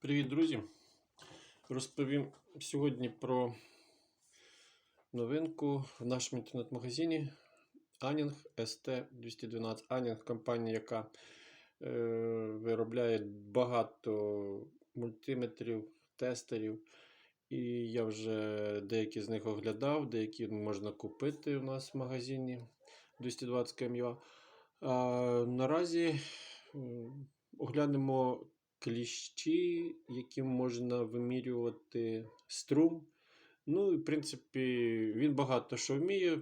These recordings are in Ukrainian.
Привіт, друзі! Розповім сьогодні про новинку в нашому інтернет-магазині Anning ST212. Anning компанія, яка е, виробляє багато мультиметрів, тестерів. І я вже деякі з них оглядав, деякі можна купити у нас в магазині 220 КМЮА. Наразі оглянемо кліщі, яким можна вимірювати струм. Ну, в принципі, він багато що вміє,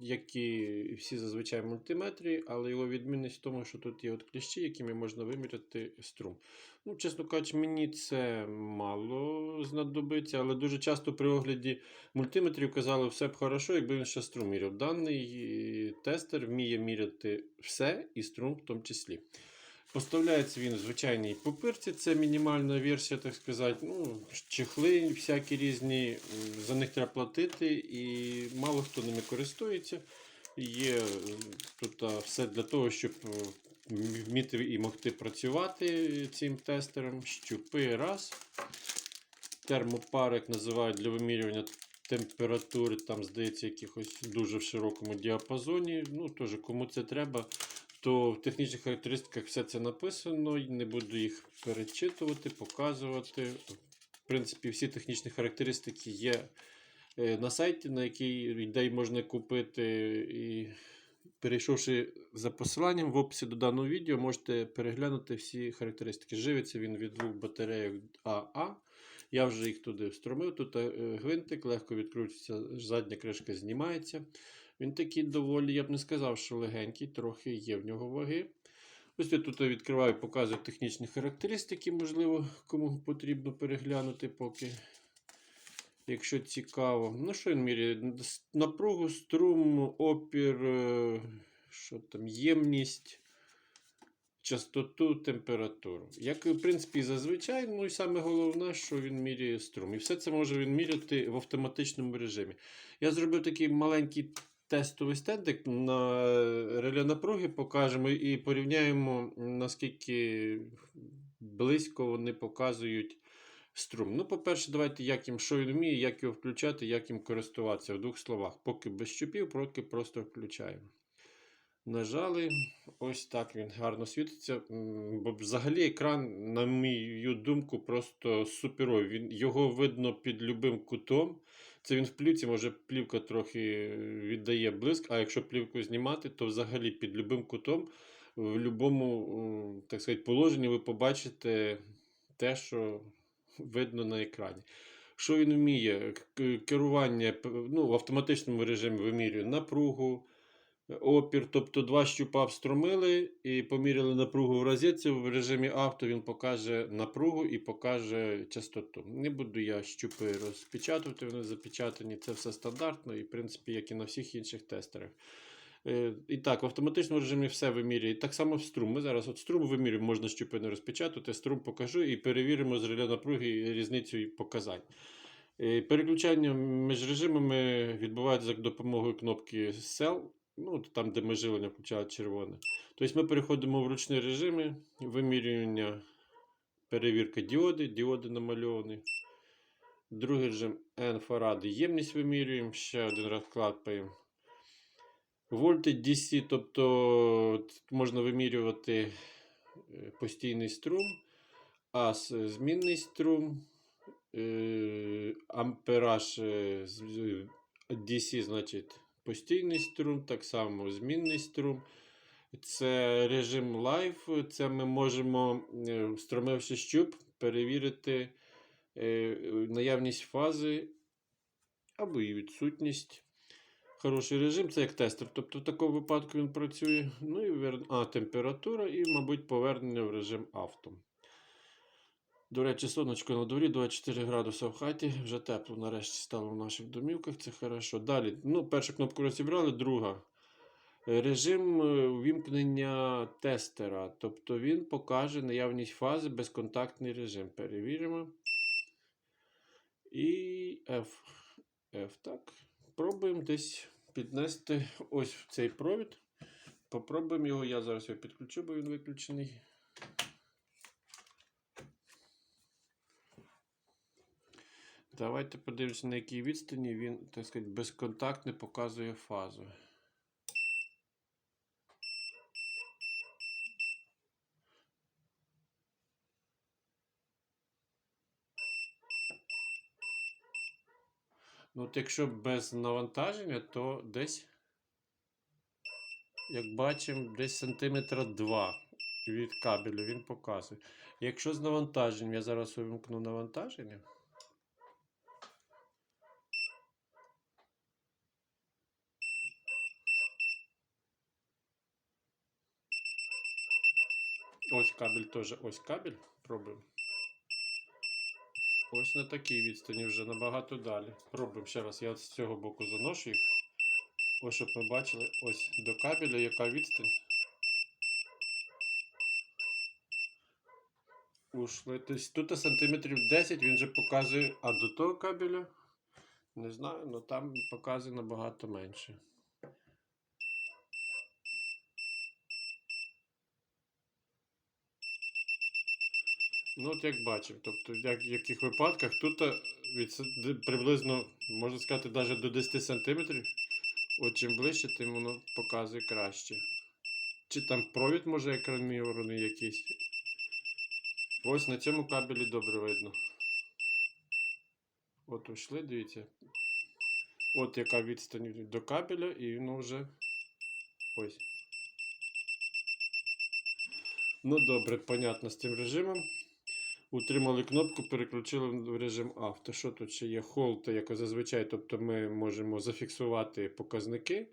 як і всі зазвичай мультиметрі, але його відмінність в тому, що тут є от кліщі, якими можна виміряти струм. Ну, чесно кажучи, мені це мало знадобиться, але дуже часто при огляді мультиметрів казали, все б хорошо, якби він ще струм міряв. Даний тестер вміє міряти все і струм в тому числі. Поставляється він в звичайній пупирці, це мінімальна версія, так сказати. Ну, чехли всякі різні, за них треба платити, і мало хто ними користується. Є тут все для того, щоб е, вміти і могти працювати цим тестером. Щупи раз. Термопарик називають для вимірювання температури, там, здається, якихось дуже в широкому діапазоні. Ну, теж, кому це треба то в технічних характеристиках все це написано, не буду їх перечитувати, показувати. В принципі, всі технічні характеристики є е, на сайті, на який де можна купити. І перейшовши за посиланням в описі до даного відео, можете переглянути всі характеристики. Живиться він від двох батарейок АА. Я вже їх туди встромив. Тут е, гвинтик, легко відкручується, задня кришка знімається. Він такий доволі, я б не сказав, що легенький, трохи є в нього ваги. Ось я тут відкриваю, показую технічні характеристики, можливо, кому потрібно переглянути поки. Якщо цікаво. Ну, що він міряє? Напругу, струм, опір, е, що там, ємність, частоту, температуру. Як, в принципі, зазвичай, ну і саме головне, що він міряє струм. І все це може він міряти в автоматичному режимі. Я зробив такий маленький тестовий стендик на реле напруги покажемо і порівняємо, наскільки близько вони показують струм. Ну, по-перше, давайте як їм, що він вміє, як його включати, як їм користуватися в двох словах. Поки без щупів, поки просто включаємо. Нажали, ось так він гарно світиться. Бо взагалі екран, на мою думку, просто суперовий. Він, його видно під любим кутом. Це він в плівці, може плівка трохи віддає блиск, а якщо плівку знімати, то взагалі під любим кутом, в будь-якому так сказати, положенні ви побачите те, що видно на екрані. Що він вміє? Керування ну, в автоматичному режимі вимірює напругу, опір, тобто два щупа встромили і поміряли напругу в розетці. В режимі авто він покаже напругу і покаже частоту. Не буду я щупи розпечатувати, вони запечатані. Це все стандартно і, в принципі, як і на всіх інших тестерах. Е, І так, в автоматичному режимі все вимірює. Так само в струм. Ми зараз от струм вимірюємо, можна щупи не розпечатати, струм покажу і перевіримо з реле напруги різницю показань. Е, Переключання між режимами відбувається за допомогою кнопки Cell, ну, там, де ми живлення включають червоне. Тобто ми переходимо в ручні режими, вимірювання, перевірка діоди, діоди намальовані. Другий режим N фаради, ємність вимірюємо, ще один раз клапаємо. Вольти DC, тобто можна вимірювати е, постійний струм, е, змінний струм, е, ампераж е, DC, значить постійний струм, так само змінний струм. Це режим Live, це ми можемо, е, встромивши щуп, перевірити е, наявність фази або її відсутність. Хороший режим, це як тестер. Тобто в такому випадку він працює. Ну і вер... а, температура і, мабуть, повернення в режим авто. До речі, сонечко на дворі 24 градуси в хаті. Вже тепло нарешті стало в наших домівках. Це хорошо. Далі. Ну, першу кнопку розібрали, друга. Режим е, ввімкнення тестера. Тобто він покаже наявність фази безконтактний режим. Перевіримо. І F. F, так. Пробуємо десь піднести ось цей провід. Попробуємо його. Я зараз його підключу, бо він виключений. Давайте подивимося, на якій відстані він, так сказати, безконтактно показує фазу. Ну, от якщо без навантаження, то десь, як бачимо, десь сантиметра 2 від кабелю він показує. Якщо з навантаженням, я зараз увімкну навантаження. Ось кабель теж, ось кабель. Пробуємо. Ось на такій відстані вже набагато далі. Пробуємо ще раз. Я з цього боку заношу їх. Ось щоб ми бачили, ось до кабеля яка відстань. Ушли. Тут сантиметрів 10 він вже показує, а до того кабеля, не знаю, але там показує набагато менше. Ну, от як бачимо, тобто, як, в яких випадках тут е, від, приблизно, можна сказати, навіть до 10 сантиметрів. От чим ближче, тим воно показує краще. Чи там провід може екранірований якийсь. Ось на цьому кабелі добре видно. От ушли, дивіться. От яка відстань до кабеля, і воно вже ось. Ну добре, понятно з цим режимом. Утримали кнопку, переключили в режим авто. Що тут ще є? Hold, як зазвичай, тобто ми можемо зафіксувати показники.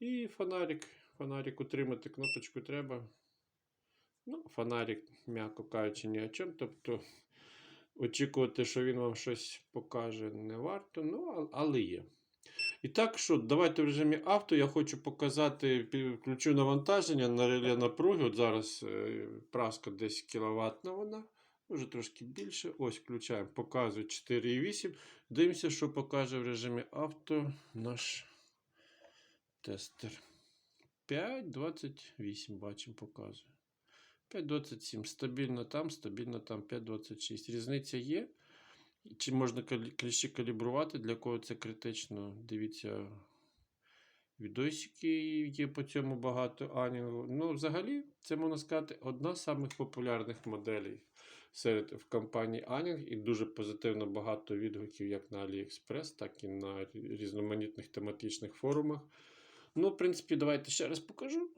І фонарик. Фонарик утримати, кнопочку треба. Ну, фонарик, м'яко кажучи, ні о чому. Тобто очікувати, що він вам щось покаже, не варто, ну, але є. І так що, давайте в режимі авто я хочу показати, включу навантаження на реле напруги. От зараз е, праска десь кіловатна вона, може трошки більше. Ось включаємо, показує 4,8. Дивимося, що покаже в режимі авто наш тестер. 5,28 бачимо, показує. 5,27. Стабільно там, стабільно там 5,26. Різниця є. Чи можна кліщі калібрувати, для кого це критично? Дивіться, відосики є по цьому багато анінгу. Ну, взагалі, це можна сказати, одна з самих популярних моделей серед в компанії Anning і дуже позитивно багато відгуків як на AliExpress, так і на різноманітних тематичних форумах. Ну, в принципі, давайте ще раз покажу.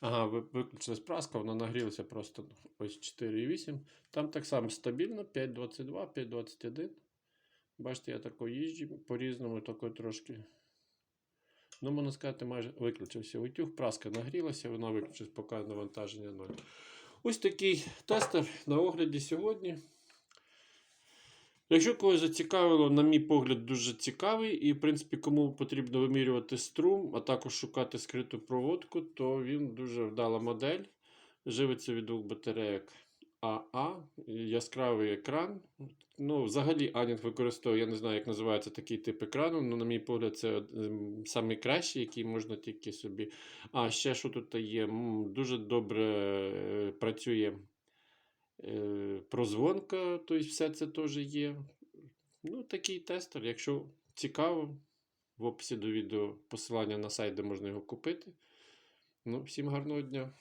Ага, ви- виключилась праска, вона нагрілася просто ось 4,8. Там так само стабільно 5,22, 5,21. Бачите, я тако їжджу по-різному, тако трошки. Ну, можна сказати, майже виключився утюг, праска нагрілася, вона виключилась, поки навантаження 0. Ось такий тестер на огляді сьогодні. Якщо когось зацікавило, на мій погляд, дуже цікавий, і, в принципі, кому потрібно вимірювати струм, а також шукати скриту проводку, то він дуже вдала модель. Живиться від двох батарейок АА, яскравий екран. Ну, взагалі, Анінг використовує, я не знаю, як називається такий тип екрану, але, на мій погляд, це ем, самий кращий, який можна тільки собі. А, ще що тут є? Дуже добре е, працює е, прозвонка, тобто все це теж є. Ну, такий тестер. Якщо цікаво, в описі до відео посилання на сайт, де можна його купити. Ну, всім гарного дня!